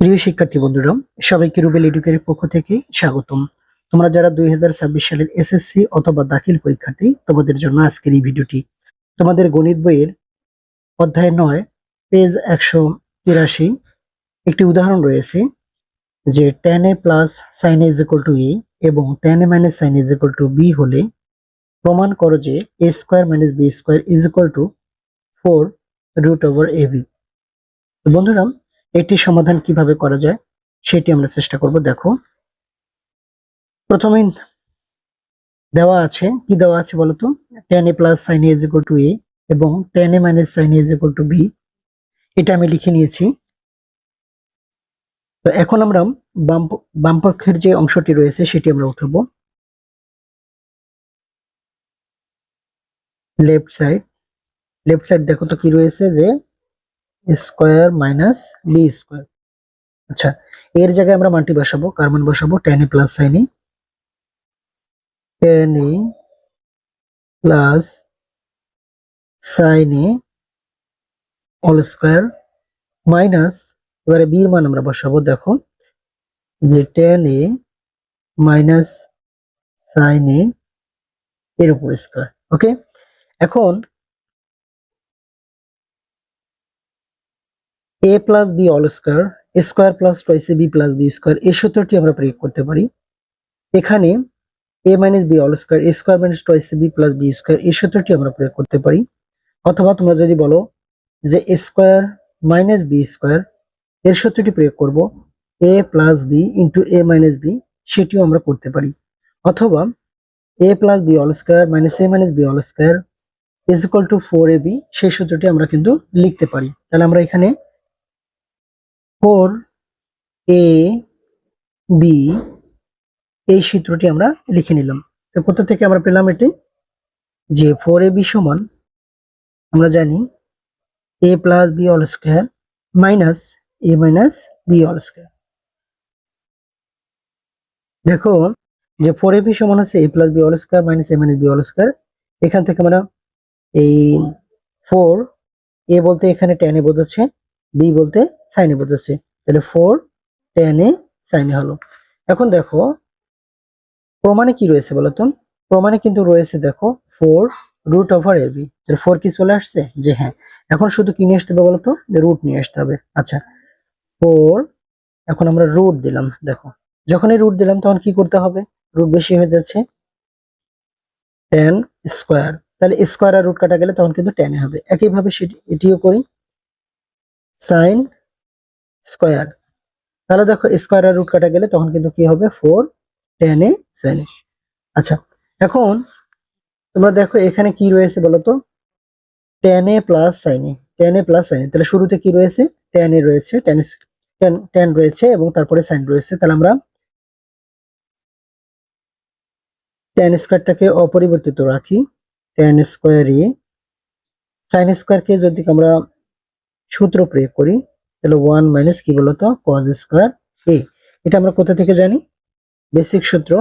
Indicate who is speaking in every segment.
Speaker 1: প্রিয় শিক্ষার্থী বন্ধুরা, সবাইকে রুবেল এডুকের পক্ষ থেকে স্বাগতম। তোমরা যারা দুই হাজার ছাব্বিশ সালের এসএসসি অথবা দাখিল পরীক্ষার্থী, তোমাদের জন্য আজকের এই ভিডিওটি। তোমাদের গণিত বইয়ের অধ্যায় নয়, পেজ একশো তিরাশি একটি উদাহরণ রয়েছে যে tan A plus sine is equal to A এবং tan A minus sine is equal to B হলে প্রমাণ করো যে A square minus B square is equal to four root over A B বন্ধুরা এটি সমাধান কীভাবে করা যায় সেটি আমরা চেষ্টা করব। দেখো, প্রথমে দেওয়া আছে, কি দেওয়া আছে বলতো? Tan A plus sine is equal to A এবং tan A minus sine is equal to B এটা আমি লিখে নিয়েছি। তো এখন আমরা বাম বাম পক্ষের যে অংশটি রয়েছে সেটি আমরা উঠাবো। লেফট সাইড লেফট সাইড দেখো তো কি রয়েছে যে স্কোয়ার মাইনাস বি স্কোয়ার। আচ্ছা এর জায়গায় আমরা মানটি বসাবো কার মান বসাবো tan A plus sine A. Tan A plus sine A all square minus এবারে বির মান আমরা বসাবো, দেখো, যে tan A minus sine A এর উপর স্কোয়ার ওকে এখন A plus B all square square plus twice B plus B square এই সূত্রটি আমরা প্রয়োগ করতে পারি। এখানে A minus B all square A square minus twice B plus B square এই সূত্রটি আমরা প্রয়োগ করতে পারি। অথবা তোমরা যদি বলো যে A square minus B square এর সূত্রটি প্রয়োগ করব A plus B into A minus B সেটিও আমরা করতে পারি। অথবা A plus B all square minus A minus B all square is equal to four A B সেই সূত্রটি আমরা কিন্তু লিখতে পারি। তাহলে আমরা এখানে ফোর এ বি, এই সূত্রটি আমরা লিখে নিলাম। তো কোথা থেকে আমরা পেলাম এটি? যে ফোর এ বি সমান, আমরা জানি, A plus B all square minus A minus B all square. দেখো, যে ফোর এ বি সমান হচ্ছে A plus B all square minus A minus B all square. এখান থেকে আমরা এই ফোর এ বলতে এখানে টেন বোঝাচ্ছে বি বলতে সাইনে বোঝাচ্ছে তাহলে ফোর টেন সাইনে হলো। এখন দেখো, প্রমাণে কি রয়েছে বলতো প্রমাণে কিন্তু রয়েছে দেখো four root over A B তাহলে ফোর কি চলে আসছে? যে হ্যাঁ। এখন শুধু কি নিয়ে আসতে হবে বলতো রুট নিয়ে আসতে হবে। আচ্ছা ফোর এখন আমরা রুট দিলাম, দেখো। যখনই রুট দিলাম, তখন কি করতে হবে? রুট বেশি হয়ে যাচ্ছে। টেন স্কোয়ার তাহলে স্কোয়ার আর রুট কাটা গেলে তখন কিন্তু টেনে হবে। একইভাবে সেটি এটিও করি। সাইন স্কোয়ার তাহলে দেখো স্কোয়ার রুট কাটা গেলে তখন কিন্তু কি হবে? ফোর টেন এ সাইন আচ্ছা এখন তোমরা দেখো এখানে কি রয়েছে বলো তো tan A plus sine A. Tan A plus sine তাহলে শুরুতে কি রয়েছে? টেন এ রয়েছে টেন টেন টেন রয়েছে এবং তারপরে সাইন রয়েছে। তাহলে আমরা টেন স্কোয়ারটাকে অপরিবর্তিত রাখি। টেন স্কোয়ার এ। সাইন স্কোয়ারকে যদি আমরা সূত্র প্রয়োগ করি, তাহলে ওয়ান মাইনাস কি বলতো? কজ স্কোয়ার এ এটা আমরা কোথা থেকে জানি? বেসিক সূত্র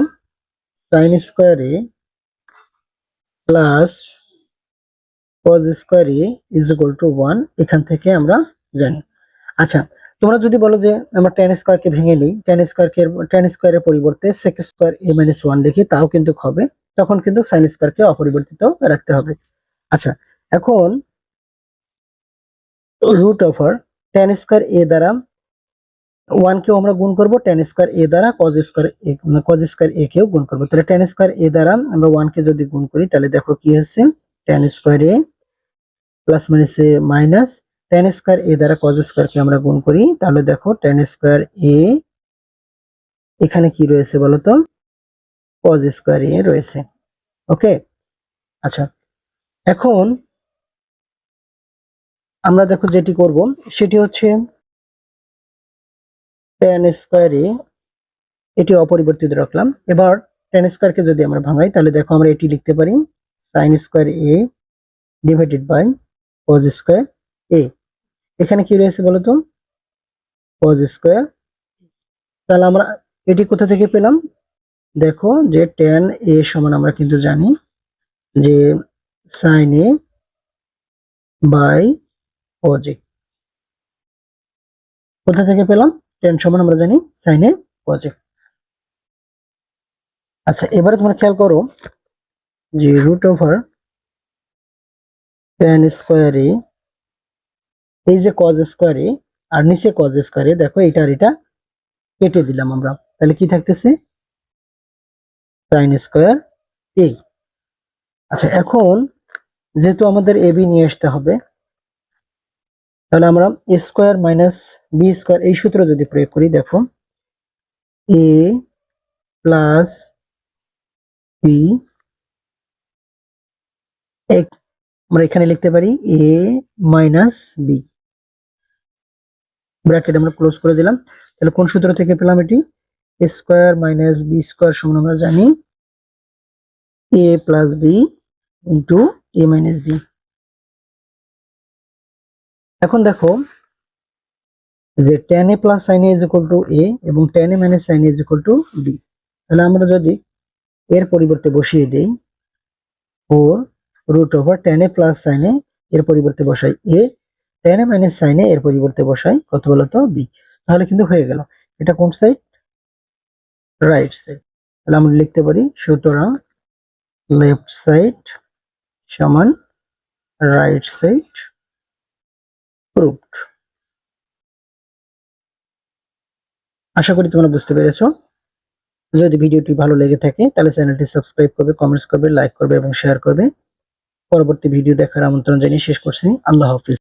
Speaker 1: sine square A plus cos square A is equal to one এখান থেকে আমরা জানি। আচ্ছা তোমরা যদি বলো যে আমরা টেন স্কোয়ারকে ভেঙে নিই টেন স্কোয়ারকে টেন স্কোয়ারের পরিবর্তে sec square A minus one লিখি তাও কিন্তু হবে তখন কিন্তু সাইন স্কোয়ারকে অপরিবর্তিত রাখতে হবে। আচ্ছা এখন root over tan square A দ্বারা ওয়ান কেও আমরা গুণ করব টেন স্কোয়ার এ দ্বারা cos square A cos square A কেও গুণ করব। তাহলে টেন স্কোয়ার এ দ্বারা আমরা ওয়ান কে যদি গুণ করি, তাহলে দেখো কি হচ্ছে? Tan square A plus minus minus tan square A দ্বারা কজ স্কোয়ার কে আমরা গুণ করি, তাহলে দেখো টেন স্কোয়ার এ এখানে কি রয়েছে বলতো? কজ স্কোয়ার এ রয়েছে। ওকে আচ্ছা এখন আমরা দেখো যেটি করব, সেটি হচ্ছে টেন স্কোয়ারে এটি অপরিবর্তিত রাখলাম। এবার টেন স্কোয়ারকে যদি আমরা ভাঙাই, তাহলে দেখো আমরা এটি লিখতে পারি sine square A divided by cos square A এখানে কি রয়েছে বলতো কজ স্কোয়ার তাহলে আমরা এটি কোথা থেকে পেলাম? দেখো যে টেন এ সমান আমরা কিন্তু জানি যে sine A by cos A কোথা থেকে পেলাম? টেন সমান আমরা জানি সাইনে কজে আচ্ছা এবারে তোমরা খেয়াল করো যে রুট ওভার টেন স্কোয়ারে এই যে কজ স্কোয়ারে আর নিচে কজ স্কোয়ারে দেখো এটা আর এটা কেটে দিলাম আমরা। তাহলে কি থাকতেছে? সাইন স্কোয়ার এ আচ্ছা এখন যেহেতু আমাদের এ বি নিয়ে আসতে হবে তাহলে আমরা A square minus B square এই সূত্র যদি প্রয়োগ করি, দেখো এ প্লাস বি আমরা এখানে লিখতে পারি এ মাইনাস বি ব্র্যাকেট আমরা ক্লোজ করে দিলাম। তাহলে কোন সূত্র থেকে পেলাম এটি? A square minus B square সমান আমরা জানি A plus B into A minus B এখন দেখো যে tan A plus sine is equal to A এবং tan A minus sine is equal to B তাহলে আমরা যদি এর পরিবর্তে বসিয়ে দেই four root over tan A plus সাইনে এর পরিবর্তে বসাই এ টেন এ মাইনাস সাইনে এর পরিবর্তে বসাই কত বলতো বি তাহলে কিন্তু হয়ে গেল। এটা কোন সাইড রাইট সাইড তাহলে আমরা লিখতে পারি, সুতরাং লেফট সাইড সমান রাইট সাইড প্রুভড আশা করি তোমরা বুঝতে পেরেছ। যদি ভিডিওটি ভালো লেগে থাকে, তাহলে চ্যানেলটি সাবস্ক্রাইব করবে কমেন্টস করবে লাইক করবে এবং শেয়ার করবে। পরবর্তী ভিডিও দেখার আমন্ত্রণ জানিয়ে শেষ করছি। আল্লাহ হাফিজ।